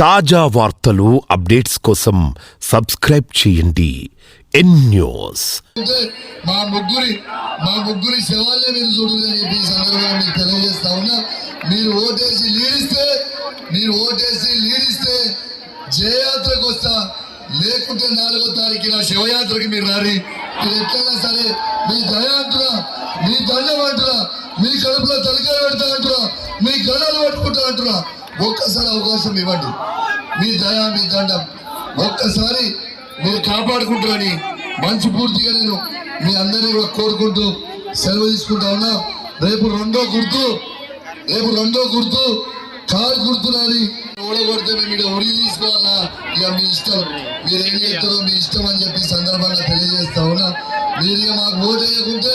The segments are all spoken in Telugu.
తాజా వార్తలు అప్డేట్స్ కోసం సబ్స్క్రైబ్ చేయండి. N news. మా ముగ్గురి మా ముగ్గురి శవాలే మీరు చూడాలని చెప్పి ఈ సందర్భంగా మీకు తెలియజేస్తా ఉన్నా. మీరు ఓటేసి లీడిస్తే మీరు ఓటేసి లీడిస్తే జయయాత్రకు వస్తా. లేకుంటే నాలుగో తారీఖు నా శివయాత్రకి మీరు రారి. మీరు ఎట్లయినా సరే మీ దయ అంటున్నా మీ దండం అంటున్నా మీ కడుపులో తలకాయ పెడతా అంటున్నా మీ గడలు పట్టుకుంటా అంటున్నా. ఒక్కసారి అవకాశం ఇవ్వండి. మీ దయా మీ దండం. ఒక్కసారి మీరు కాపాడుకుంటారని మంచి పూర్తిగా నేను మీ అందరినీ కూడా కోరుకుంటూ సెలవు తీసుకుంటా ఉన్నా. రేపు రెండో గుర్తు రేపు రెండో గుర్తు కారు గుర్తున్నది ఓడగొడితే మేము ఇక్కడ ఉరి తీసుకోవాలా? ఇక మీ ఇష్టం. మీరు ఏం చేస్తారో మీ ఇష్టం అని చెప్పి సందర్భంగా తెలియజేస్తా ఉన్నా. మీరు ఇక మాకు ఓటు వేయకుంటే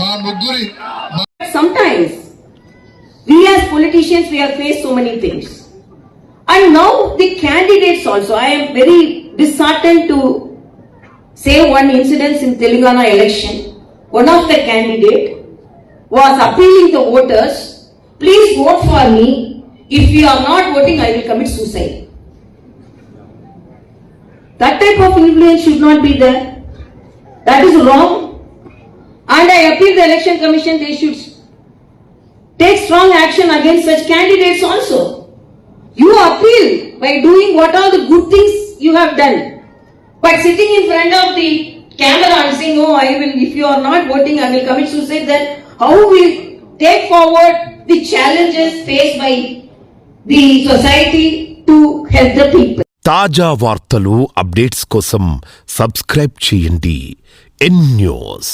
మా ముగ్గురి మా sometimes politicians we have faced so many things. And now the candidates also. I am very disheartened to say one incident in telangana election. One of the candidate was appealing the voters please vote for me. If you are not voting i will commit suicide. That type of influence should not be there. That is wrong. And I appeal the election commission, they should take strong action against such candidates also. You appeal by doing what are the good things you have done. But sitting in front of the camera and saying, oh, I will, if you are not voting, I will commit suicide, then how will take forward the challenges faced by the society to help the people? తాజా వార్తలు అప్డేట్స్ కోసం సబ్స్క్రైబ్ చేయండి ఎన్ న్యూస్